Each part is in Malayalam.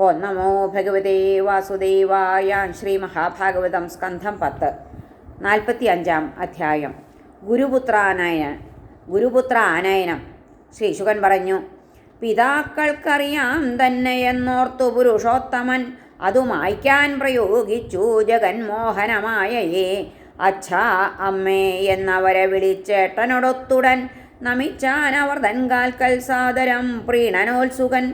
ഓ നമോ ഭഗവതേ വാസുദേവായ ശ്രീ മഹാഭാഗവതം സ്കന്ധം പത്ത് നാൽപ്പത്തി അഞ്ചാം അധ്യായം ഗുരുപുത്രാനയന ഗുരുപുത്ര ആനയനം. ശ്രീ ശുകൻ പറഞ്ഞു പിതാക്കൾക്കറിയാം തന്നെ എന്നോർത്തു പുരുഷോത്തമൻ. അതു മായ്ക്കാൻ പ്രയോഗിച്ചു ജഗന്മോഹനമായയേ. അച്ഛാ അമ്മേ എന്നവരെ വിളിച്ചേട്ടനൊടൊത്തുടൻ. തൻകാൽക്കൽ സാദരം പ്രീണനോത്സുകൻ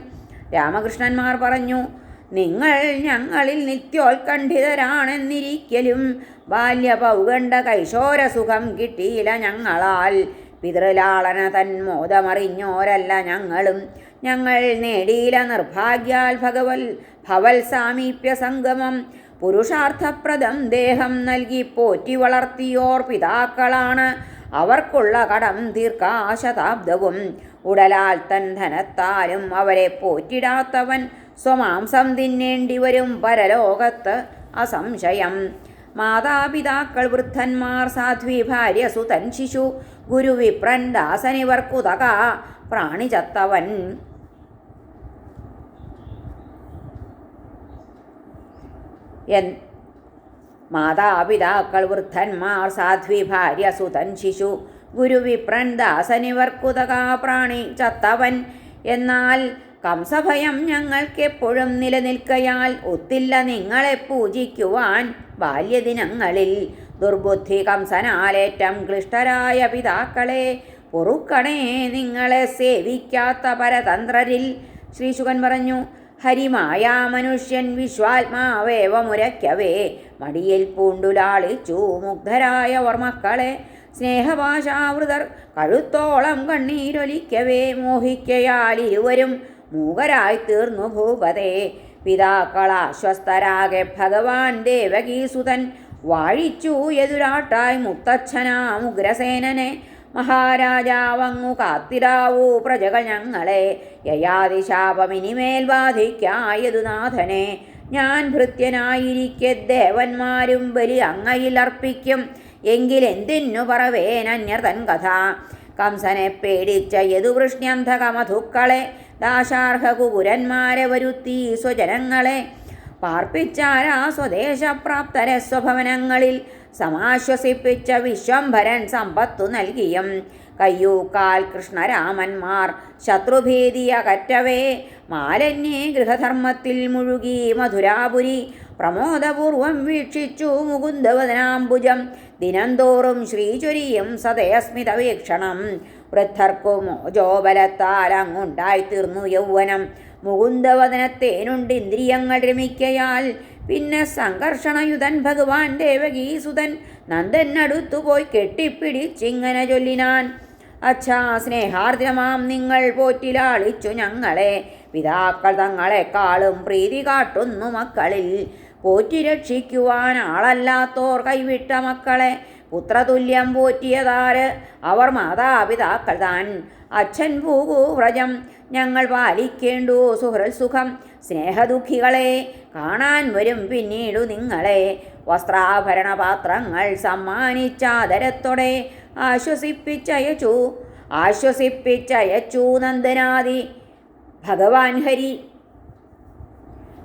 രാമകൃഷ്ണന്മാർ പറഞ്ഞു നിങ്ങൾ ഞങ്ങളിൽ നിത്യോത്കണ്ഠിതരാണെന്നിരിക്കലും ബാല്യപൗഗണ്ഡ കൈശോരസുഖം കിട്ടിയില്ല ഞങ്ങളാൽ. പിതൃലാളന തന്മോദമറിഞ്ഞോരല്ല ഞങ്ങളും. ഞങ്ങൾ നേടിയില്ല നിർഭാഗ്യാൽ ഭഗവൽ ഭവൽ സാമീപ്യ സംഗമം. പുരുഷാർത്ഥപ്രദം ദേഹം നൽകി പോറ്റി വളർത്തിയോർ പിതാക്കളാണ്. അവർക്കുള്ള കടം ദീർഘാശതാബ്ദവും ഉടലാൽ തൻ ധനത്താലും അവരെ പോറ്റിടാത്തവൻ സ്വമാംസം തിന്നേണ്ടി വരും പരലോകത്ത് അസംശയം. മാതാപിതാക്കൾ വൃദ്ധന്മാർ സാധ്വി ഭാര്യ സുതൻ ശിശു ഗുരുവിപ്രൻ ദാസനിവർക്കുതക പ്രാണിചത്തവൻ മാതാപിതാക്കൾ വൃദ്ധന്മാർ സാധ്വി ഭാര്യ സുതൻ ശിശു ഗുരുവിപ്രൻ ദാസനിവർക്കുതക പ്രാണി ചത്തവൻ. എന്നാൽ കംസഭയം ഞങ്ങൾക്കെപ്പോഴും നിലനിൽക്കയാൽ ഒത്തില്ല നിങ്ങളെ പൂജിക്കുവാൻ ബാല്യദിനങ്ങളിൽ. ദുർബുദ്ധി കംസനാലേറ്റം ക്ലിഷ്ടരായ പിതാക്കളെ പൊറുക്കണേ നിങ്ങളെ സേവിക്കാത്ത പരതന്ത്രരിൽ. ശ്രീശുകൻ പറഞ്ഞു ഹരിമായ മനുഷ്യൻ വിശ്വാത്മാവേവ മുരയ്ക്കവേ. മടിയിൽ പൂണ്ടുലാളിച്ചു മുഗ്ധരായ മക്കളെ സ്നേഹഭാഷാവൃതർ കഴുത്തോളം കണ്ണീരൊലിക്കവേ മോഹിക്കയാൽ ഇരുവരും മൂകരായി തീർന്നു ഭൂപതേ. പിതാക്കളാശ്വസ്തരാകെ ഭഗവാൻ ദേവകീസുതൻ വാഴിച്ചു എതിരാട്ടായി മുത്തച്ഛനാം ഉഗ്രസേനനെ. മഹാരാജാവങ്ങു കാത്തിരാവൂ പ്രജകൾ ഞങ്ങളെ. യയാതിശാപമിനിമേൽ ബാധിക്കായതു നാഥനെ. ഞാൻ ഭൃത്യനായിരിക്കെ ദേവന്മാരും ബലി അങ്ങയിൽ അർപ്പിക്കും. എങ്കിലെന്തിനു പറവേനന്യർ തൻ കഥ? കംസനെ പേടിച്ച യദുവൃഷ്ണ്യന്ധകമധുക്കളെ ദാശാർഹകുപുരന്മാരെ വരുത്തി സ്വജനങ്ങളെ. പാർപ്പിച്ചാരാ സ്വദേശപ്രാപ്തരെ സ്വഭവനങ്ങളിൽ സമാശ്വസിപ്പിച്ച വിശ്വംഭരൻ സമ്പത്തു നൽകിയും കയ്യൂക്കാൽ കൃഷ്ണരാമന്മാർ. ശത്രുഭീതി അകറ്റവേ. മാലന്യേ ഗൃഹധർമ്മത്തിൽ മുഴുകി മധുരാപുരി. പ്രമോദപൂർവം വീക്ഷിച്ചു മുകുന്ദവദനാംബുജം ദിനംതോറും ശ്രീചൊരിയും സദയസ്മിത വീക്ഷണം. വൃദ്ധർക്കും മോജോബലത്താൽ അങ്ങുണ്ടായിത്തീർന്നു യൗവനം. മുകുന്ദവദനത്തേനുണ്ട് ഇന്ദ്രിയങ്ങൾ രമിക്കയാൽ പിന്നെ സംഘർഷണയുധൻ ഭഗവാൻ ദേവകീസുതൻ നന്ദൻ അടുത്തുപോയി കെട്ടിപ്പിടിച്ചിങ്ങനെ ചൊല്ലിനാൻ. അച്ഛാ സ്നേഹാർദ്രമാം നിങ്ങൾ പോറ്റിലാളിച്ചു ഞങ്ങളെ. പിതാക്കൾ തങ്ങളെക്കാളും പ്രീതി കാട്ടുന്നു മക്കളിൽ. പോറ്റി രക്ഷിക്കുവാൻ ആളല്ലാത്തോർ കൈവിട്ട മക്കളെ. പുത്രതുല്യം പോറ്റിയതാര്? അവർ മാതാപിതാക്കൾ താൻ. അച്ഛൻ പൂകൂ വ്രജം. ഞങ്ങൾ പാലിക്കേണ്ടു സുഹൃൽ സുഖം സ്നേഹദുഃഖികളെ കാണാൻ വരും പിന്നീടു നിങ്ങളെ. വസ്ത്രാഭരണ പാത്രങ്ങൾ സമ്മാനിച്ചാദരത്തോടെ ആശ്വസിപ്പിച്ചയച്ചു. ആശ്വസിപ്പിച്ചയച്ചു നന്ദനാദി. ഭഗവാൻ ഹരി.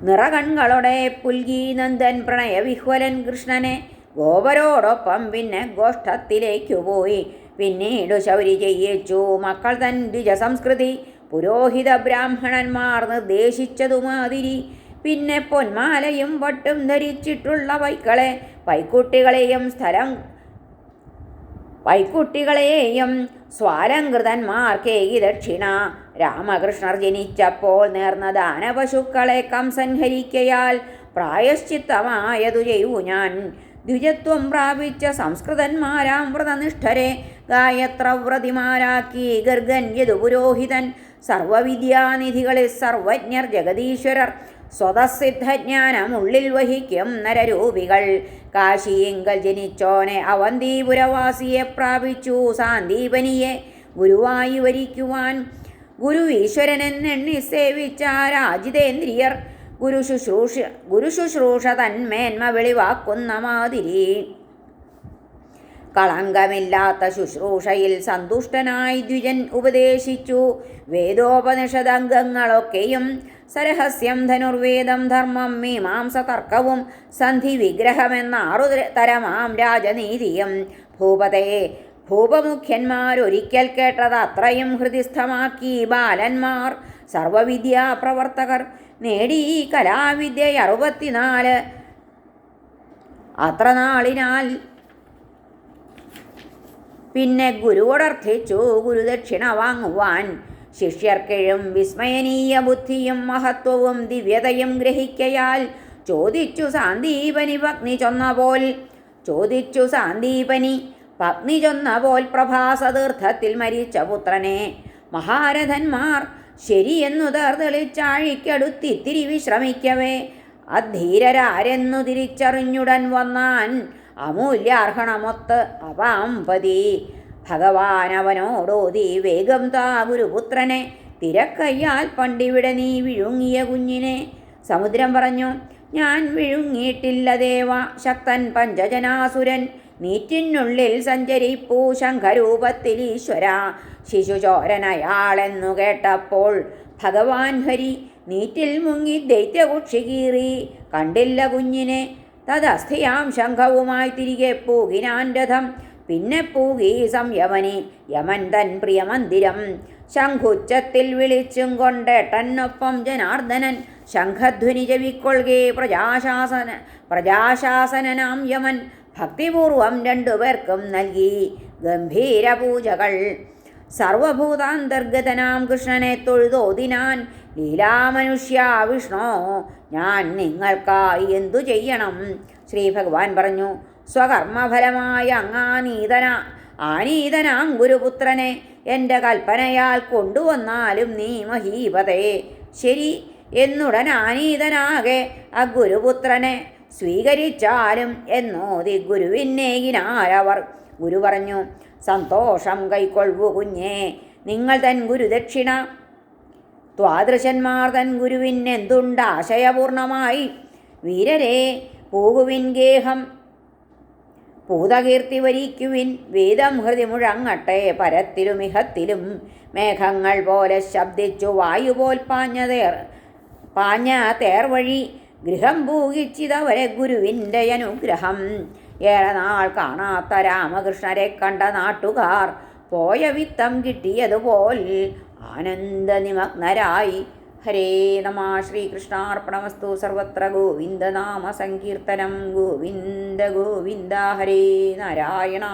നിറകൺകളോടെ പുൽകി നന്ദൻ പ്രണയവിഹ്വലൻ കൃഷ്ണനെ. ഗോപരോടൊപ്പം പിന്നെ ഗോഷ്ഠത്തിലേക്കു പോയി. പിന്നീട് ശൗരി ചെയ്യിച്ചു. മക്കൾ തൻ ദ്വിജസംസ്കൃതി. പുരോഹിത ബ്രാഹ്മണന്മാർ നിർദ്ദേശിച്ചതുമാതിരി. പിന്നെ പൊന്മാലയും വട്ടും ധരിച്ചിട്ടുള്ള വൈക്കളെ പൈക്കുട്ടികളെയും സ്ഥലം പൈക്കുട്ടികളെയും സ്വാലങ്കൃതന്മാർക്കേ ഈ ദക്ഷിണ രാമകൃഷ്ണർ ജനിച്ചപ്പോൾ നേർന്ന ദാനപശുക്കളെ കംസൻ ഹരിക്കയാൽ പ്രായശ്ചിത്തമായതു ചെയ്യൂ ഞാൻ. ദ്വിജത്വം പ്രാപിച്ച സംസ്കൃതന്മാരാം വ്രതനിഷ്ഠരെ ഗായത്രവ്രതിമാരാക്കി. ഗർഗൻ യദു പുരോഹിതൻ സർവവിദ്യാനിധികളിൽ സർവജ്ഞർ ജഗദീശ്വരർ സ്വതസിദ്ധജ്ഞാനം ഉള്ളിൽ വഹിക്കും നരരൂപികൾ. കാശിയിങ്കൽ ജനിച്ചോനെ അവന്തീപുരവാസിയെ പ്രാപിച്ചു. സാന്ദീപനിയെ ഗുരുവായി വരിക്കുവാൻ ഗുരു ഈശ്വരനെന്നെണ്ണി സേവിച്ച രാജിതേന്ദ്രിയർ. ഗുരു ശുശ്രൂഷ ഗുരു ശുശ്രൂഷ തന്മേന്മ വെളിവാക്കുന്ന മാതിരി. കളങ്കമില്ലാത്ത ശുശ്രൂഷയിൽ സന്തുഷ്ടനായി ദ്വിജൻ ഉപദേശിച്ചു. വേദോപനിഷദംഗങ്ങളൊക്കെയും സരഹസ്യം ധനുർവേദം ധർമ്മം മീമാംസ തർക്കവും സന്ധി വിഗ്രഹമെന്നാറു തരമാം രാജനീതിയും ഭൂപതയെ ഭൂപമുഖ്യന്മാരൊരിക്കൽ കേട്ടത് അത്രയും ഹൃദിസ്ഥമാക്കി ബാലന്മാർ. സർവവിദ്യാ പ്രവർത്തകർ നേടി കലാവിദ്യ അറുപത്തിനാല്. അത്ര നാളിനാൽ പിന്നെ ഗുരുവോടർത്ഥിച്ചു ഗുരുദക്ഷിണ വാങ്ങുവാൻ. ശിഷ്യർക്കിഴും വിസ്മയനീയ ബുദ്ധിയും മഹത്വവും ദിവ്യതയും ഗ്രഹിക്കയാൽ ചോദിച്ചു സാന്ദീപനി പത്നി ചൊന്നപോൽ. ചോദിച്ചു സാന്ദീപനി പത്നി ചൊന്നപോൽ പ്രഭാസതീർത്ഥത്തിൽ മരിച്ച പുത്രനെ. മഹാരഥന്മാർ ശരിയെന്നു തേർതെളിച്ചാഴിക്കടുത്തിത്തിരി വിശ്രമിക്കവേ അധീരരാരെന്നു തിരിച്ചറിഞ്ഞുടൻ വന്നാൻ അമൂല്യാർഹണമൊത്ത് അവാമ്പതി ഭഗവാൻ അവനോടോതി വേഗം താ ഗുരുപുത്രനെ. തിരക്കയ്യാൽ പണ്ടിവിടെ നീ വിഴുങ്ങിയ കുഞ്ഞിനെ. സമുദ്രം പറഞ്ഞു ഞാൻ വിഴുങ്ങിയിട്ടില്ല ദേവ. ശക്തൻ പഞ്ചജനാസുരൻ നീറ്റിനുള്ളിൽ സഞ്ചരിപ്പൂ ശംഖരൂപത്തിൽ ഈശ്വര. ശിശുചോരനയാളെന്നു കേട്ടപ്പോൾ ഭഗവാൻ ഹരി നീറ്റിൽ മുങ്ങി ദൈത്യകുക്ഷി കീറി. കണ്ടില്ല കുഞ്ഞിനെ. തദസ്ഥിയാം ശംഖവുമായി തിരികെ പൂകിനാൻ രഥം പിന്നെ പൂകി സംയമനി യമൻ തൻ പ്രിയമന്ദിരം ശംഖുച്ചത്തിൽ വിളിച്ചും കൊണ്ടേട്ടനൊപ്പം ജനാർദ്ദനൻ. ശംഖധ്വനി ജവിക്കൊള്ളുകേ പ്രജാശാസന പ്രജാശാസനനാം യമൻ. ഭക്തിപൂർവം രണ്ടുപേർക്കും നൽകി ഗംഭീര പൂജകൾ. സർവഭൂതാന്തർഗതനാം കൃഷ്ണനെ തൊഴുതോതിനാൻ ലീലാമനുഷ്യ വിഷ്ണു ഞാൻ നിങ്ങൾക്കായി എന്തു ചെയ്യണം? ശ്രീ ഭഗവാൻ പറഞ്ഞു സ്വകർമ്മഫലമായ അങ്ങാനീതന ആനീതനാം ഗുരുപുത്രനെ എന്റെ കൽപ്പനയാൽ കൊണ്ടുവന്നാലും നീ മഹീപതേ. ശരി എന്നുടൻ ആനീതനാകെ ആ ഗുരുപുത്രനെ സ്വീകരിച്ചാലും എന്നോതി ഗുരുവിന്നേകിനാരവർ. ഗുരു പറഞ്ഞു സന്തോഷം കൈക്കൊള്ളു കുഞ്ഞേ നിങ്ങൾ തൻ ഗുരുദക്ഷിണ ദ്വാദൃശന്മാർ തൻ ഗുരുവിനെന്തുണ്ട് ആശയപൂർണമായി? വീരരെ പോകുവിൻ ഗേഹം. പൂതകീർത്തി വരിക്കുവിൻ വേദം ഹൃതി മുഴങ്ങട്ടെ പരത്തിലും ഇഹത്തിലും മേഘങ്ങൾ പോലെ ശബ്ദിച്ചു വായുപോൽ പാഞ്ഞതേർ പാഞ്ഞ തേർവഴി ഗൃഹം പൂകിച്ചിതവരെ ഗുരുവിന്റെ അനുഗ്രഹം. ഏറെ നാൾ കാണാത്ത രാമകൃഷ്ണരെ കണ്ട നാട്ടുകാർ പോയ വിത്തം കിട്ടിയതുപോൽ ആനന്ദനിമഗ്നരായി. ഹരേ നമ ശ്രീകൃഷ്ണാർപ്പണമസ്തു സർവത്ര ഗോവിന്ദനാമ സങ്കീർത്തനം. ഗോവിന്ദ ഗോവിന്ദ ഹരേ നാരായണ.